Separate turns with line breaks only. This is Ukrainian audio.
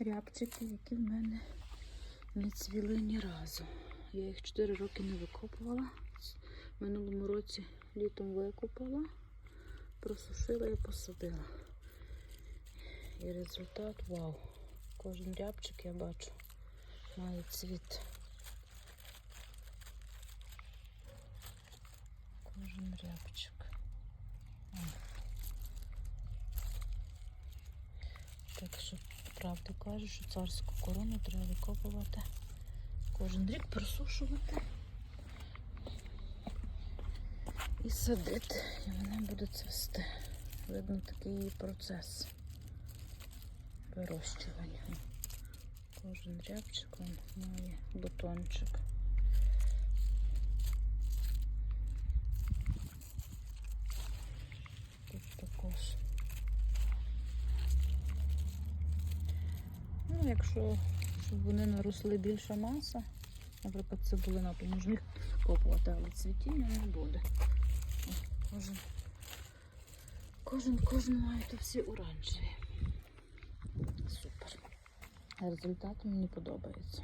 рябчики, які в мене не цвіли ні разу. Я їх 4 роки не викопувала. В минулому році літом викопала, просушила і посадила. І результат вау. Кожен рябчик я бачу має цвіт. Кожен рябчик. Так що правду кажу, що царську корону треба викопувати. Кожен рік просушувати і садити. І вона буде цвісти. Видно такий процес вирощування. Кожен рябчик має бутончик. Ну, якщо щоб вони наросли більша маса, наприклад, цибулина, то можна їх копувати, але цвітіння не буде. О, Кожен, кожен, кожен має то всі оранжеві. Супер. Результат мені подобається.